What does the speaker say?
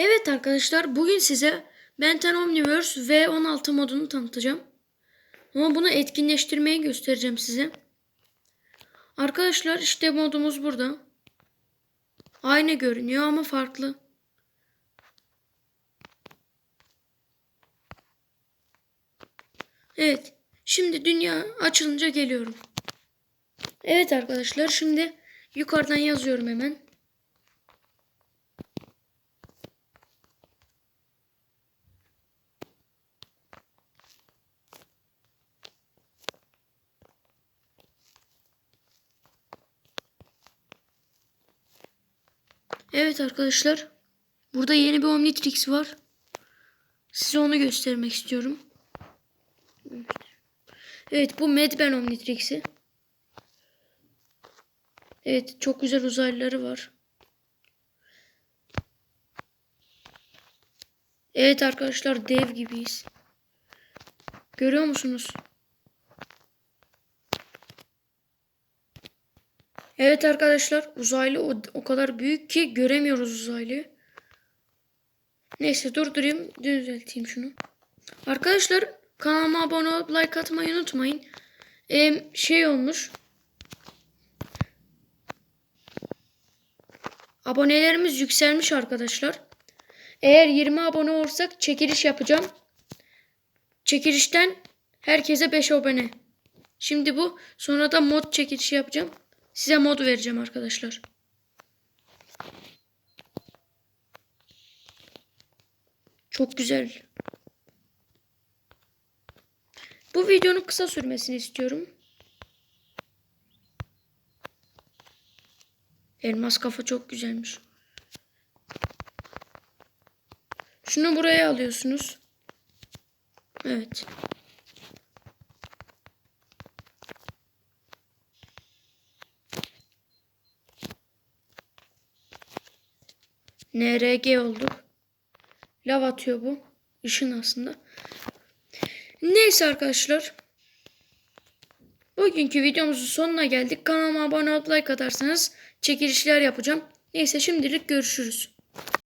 Evet arkadaşlar bugün size Benten Omniverse V16 modunu tanıtacağım. Ama bunu etkinleştirmeyi göstereceğim size. Arkadaşlar işte modumuz burada. Aynı görünüyor ama farklı. Evet. Şimdi dünya açılınca geliyorum. Evet arkadaşlar şimdi yukarıdan yazıyorum hemen. Evet arkadaşlar. Burada yeni bir Omnitrix var. Size onu göstermek istiyorum. Evet bu Medben Omnitrix'i. Evet çok güzel uzaylıları var. Evet arkadaşlar dev gibiyiz. Görüyor musunuz? Evet arkadaşlar uzaylı o, o kadar büyük ki göremiyoruz uzaylıyı. Neyse durdurayım düzelteyim şunu. Arkadaşlar kanalıma abone olup like atmayı unutmayın. Ee, şey olmuş. Abonelerimiz yükselmiş arkadaşlar. Eğer 20 abone olursak çekiliş yapacağım. Çekilişten herkese 5 abone. Şimdi bu sonra da mod çekilişi yapacağım. Size mod vereceğim arkadaşlar. Çok güzel. Bu videonun kısa sürmesini istiyorum. Elmas kafa çok güzelmiş. Şunu buraya alıyorsunuz. Evet. NRG olduk. Lav atıyor bu. Işın aslında. Neyse arkadaşlar. Bugünkü videomuzun sonuna geldik. Kanalıma abone olup like atarsanız çekilişler yapacağım. Neyse şimdilik görüşürüz.